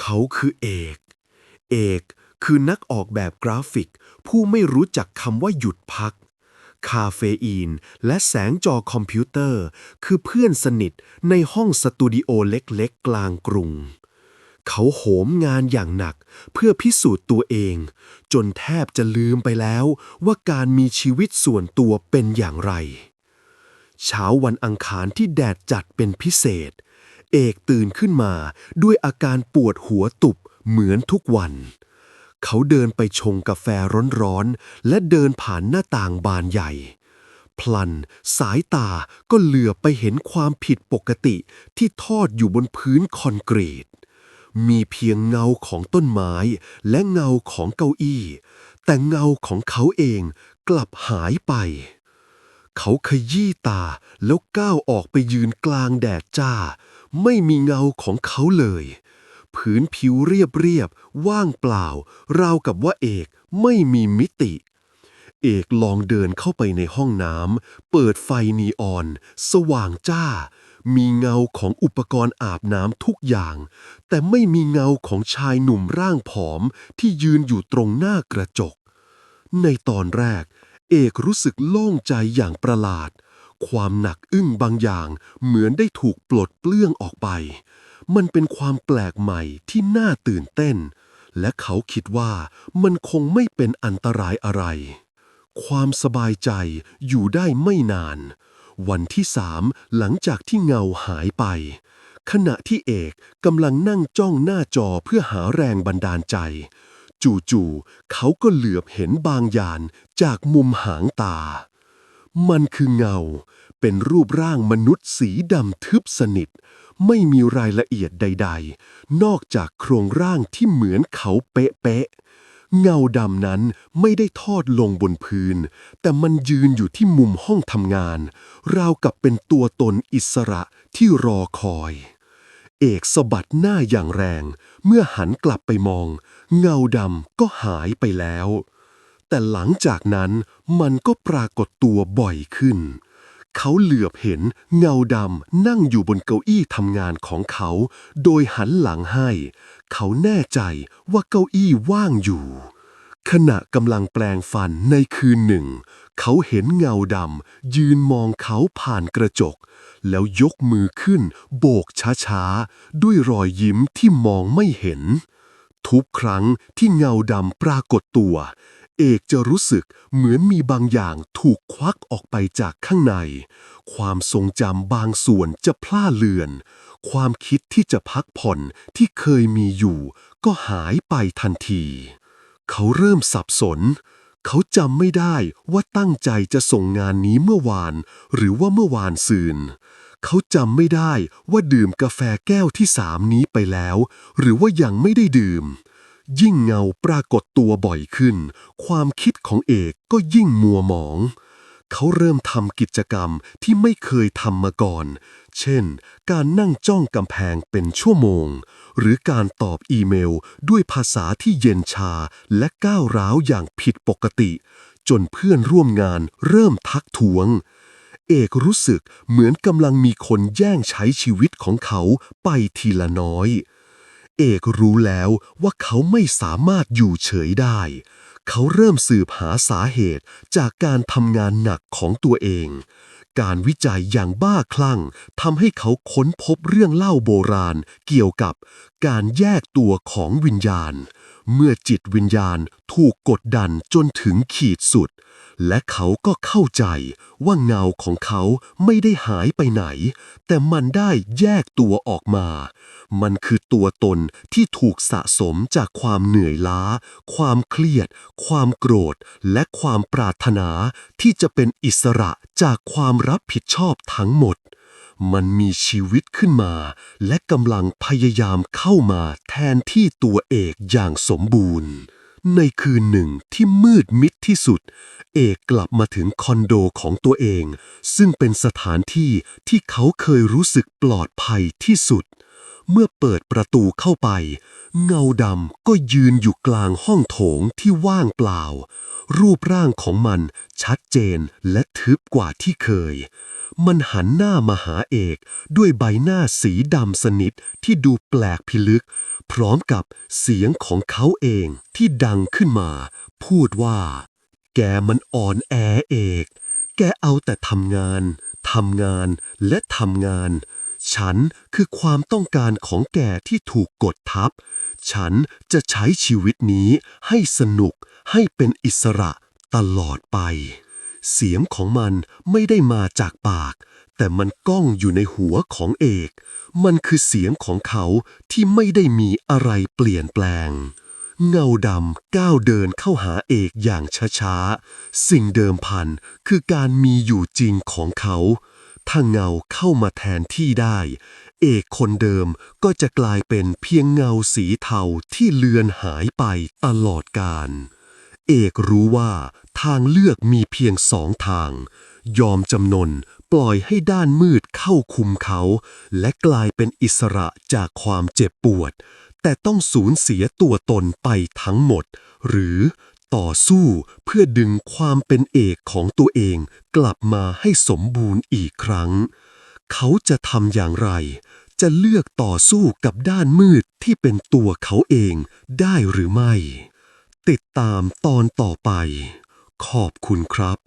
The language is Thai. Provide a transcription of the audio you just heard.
เขาคือเอก เอกคือนักออกแบบกราฟิก ผู้ไม่รู้จักคำว่าหยุดพัก คาเฟอีน และแสงจอคอมพิวเตอร์ คือเพื่อนสนิทในห้องสตูดิโอเล็กๆ กลางกรุง เขาโหมงานอย่างหนักเพื่อพิสูจน์ตัวเอง จนแทบจะลืมไปแล้วว่าการมีชีวิตส่วนตัวเป็นอย่างไร เช้าวันอังคารที่แดดจัดเป็นพิเศษเเอกตื่นขึ้นมาด้วยอาการปวดหัวตุบเหมือนทุกวัน เขาเดินไปชงกาแฟร้อนๆ และเดินผ่านหน้าต่างบานใหญ่ พลันสายตาก็เหลือบไปเห็นความผิดปกติที่ทอดอยู่บนพื้นคอนกรีต มีเพียงเงาของต้นไม้และเงาของเก้าอี้ แต่เงาของเขาเองกลับหายไปเขาขยี้ตาแล้วก้าวออกไปยืนกลางแดดจ้า ไม่มีเงาของเขาเลย ผืนผิวเรียบเรียบๆว่างเปล่า ราวกับว่าเอกไม่มีมิติ เอกลองเดินเข้าไปในห้องน้ำเปิดไฟนีออน สว่างจ้า มีเงาของอุปกรณ์อาบน้ำทุกอย่าง แต่ไม่มีเงาของชายหนุ่มร่างผอมที่ยืนอยู่ตรงหน้ากระจก ในตอนแรก เอกรู้สึกโล่งใจอย่างประหลาด ความหนักอึ้งบางอย่าง เหมือนได้ถูกปลดเปลื้องออกไป มันเป็นความแปลกใหม่ที่น่าตื่นเต้น และเขาคิดว่ามันคงไม่เป็นอันตรายอะไร ความสบายใจอยู่ได้ไม่นาน วันที่สามหลังจากที่เงาหายไป ขณะที่เอกกำลังนั่งจ้องหน้าจอเพื่อหาแรงบันดาลใจจู่ๆ เขาก็เหลือบเห็นบางอย่างจากมุมหางตา มันคือเงา เป็นรูปร่างมนุษย์สีดำทึบสนิท ไม่มีรายละเอียดใด ๆ นอกจากโครงร่างที่เหมือนเขาเป๊ะๆเงาดำนั้นไม่ได้ทอดลงบนพื้น แต่มันยืนอยู่ที่มุมห้องทำงาน ราวกับเป็นตัวตนอิสระที่รอคอย เอกสะบัดหน้าอย่างแรง เมื่อหันกลับไปมอง เงาดำก็หายไปแล้ว แต่หลังจากนั้นมันก็ปรากฏตัวบ่อยขึ้น เขาเหลือบเห็นเงาดำนั่งอยู่บนเก้าอี้ทำงานของเขา โดยหันหลังให้ เขาแน่ใจว่าเก้าอี้ว่างอยู่ ขณะกำลังแปลงฟันในคืนหนึ่ง เขาเห็นเงาดำยืนมองเขาผ่านกระจก แล้วยกมือขึ้น โบกช้าๆ ด้วยรอยยิ้มที่มองไม่เห็นทุกครั้งที่เงาดำปรากฏตัว เอกจะรู้สึกเหมือนมีบางอย่างถูกควักออกไปจากข้างใน ความทรงจำบางส่วนจะพล่าเลือน ความคิดที่จะพักผ่อนที่เคยมีอยู่ ก็หายไปทันที เขาเริ่มสับสน เขาจำไม่ได้ว่าตั้งใจจะส่งงานนี้เมื่อวาน หรือว่าเมื่อวานซืนเขาจำไม่ได้ว่าดื่มกาแฟแก้วที่สามนี้ไปแล้ว หรือว่ายังไม่ได้ดื่ม ยิ่งเงาปรากฏตัวบ่อยขึ้น ความคิดของเอกก็ยิ่งมัวหมอง เขาเริ่มทำกิจกรรมที่ไม่เคยทำมาก่อน เช่น การนั่งจ้องกำแพงเป็นชั่วโมง หรือการตอบอีเมลด้วยภาษาที่เย็นชาและก้าวร้าวอย่างผิดปกติ จนเพื่อนร่วมงานเริ่มทักท้วงเอกรู้สึกเหมือนกำลังมีคนแย่งใช้ชีวิตของเขาไปทีละน้อย เอกรู้แล้วว่าเขาไม่สามารถอยู่เฉยได้ เขาเริ่มสืบหาสาเหตุจากการทำงานหนักของตัวเอง การวิจัยอย่างบ้าคลั่งทำให้เขาค้นพบเรื่องเล่าโบราณเกี่ยวกับการแยกตัวของวิญญาณ เมื่อจิตวิญญาณถูกกดดันจนถึงขีดสุด และเขาก็เข้าใจว่าเงาของเขาไม่ได้หายไปไหน แต่มันได้แยกตัวออกมา มันคือตัวตนที่ถูกสะสมจากความเหนื่อยล้า ความเครียด ความโกรธ และความปรารถนาที่จะเป็นอิสระจากความรับผิดชอบทั้งหมด มันมีชีวิตขึ้นมา และกำลังพยายามเข้ามาแทนที่ตัวเอกอย่างสมบูรณ์ ในคืนหนึ่งที่มืดมิดที่สุด เอกกลับมาถึงคอนโดของตัวเอง ซึ่งเป็นสถานที่ที่เขาเคยรู้สึกปลอดภัยที่สุด เมื่อเปิดประตูเข้าไป เงาดำก็ยืนอยู่กลางห้องโถงที่ว่างเปล่า รูปร่างของมันชัดเจนและทึบกว่าที่เคย มันหันหน้ามาหาเอก ด้วยใบหน้าสีดำสนิทที่ดูแปลกพิลึก พร้อมกับเสียงของเขาเองที่ดังขึ้นมา พูดว่า แกมันอ่อนแอเอก แกเอาแต่ทำงานทำงานและทำงาน ฉันคือความต้องการของแกที่ถูกกดทับ ฉันจะใช้ชีวิตนี้ให้สนุกให้เป็นอิสระตลอดไป เสียงของมันไม่ได้มาจากปาก แต่มันก้องอยู่ในหัวของเอก มันคือเสียงของเขาที่ไม่ได้มีอะไรเปลี่ยนแปลง เงาดำก้าวเดินเข้าหาเอกอย่างช้าๆ สิ่งเดิมพันคือการมีอยู่จริงของเขา ถ้าเงาเข้ามาแทนที่ได้ เอกคนเดิมก็จะกลายเป็นเพียงเงาสีเทาที่เลือนหายไปตลอดกาล เอกรู้ว่าทางเลือกมีเพียงสองทาง ยอมจำนนปล่อยให้ด้านมืดเข้าคุมเขา และกลายเป็นอิสระจากความเจ็บปวด แต่ต้องสูญเสียตัวตนไปทั้งหมด หรือต่อสู้เพื่อดึงความเป็นเอกของตัวเองกลับมาให้สมบูรณ์อีกครั้ง เขาจะทำอย่างไร จะเลือกต่อสู้กับด้านมืดที่เป็นตัวเขาเองได้หรือไม่ ติดตามตอนต่อไป ขอบคุณครับ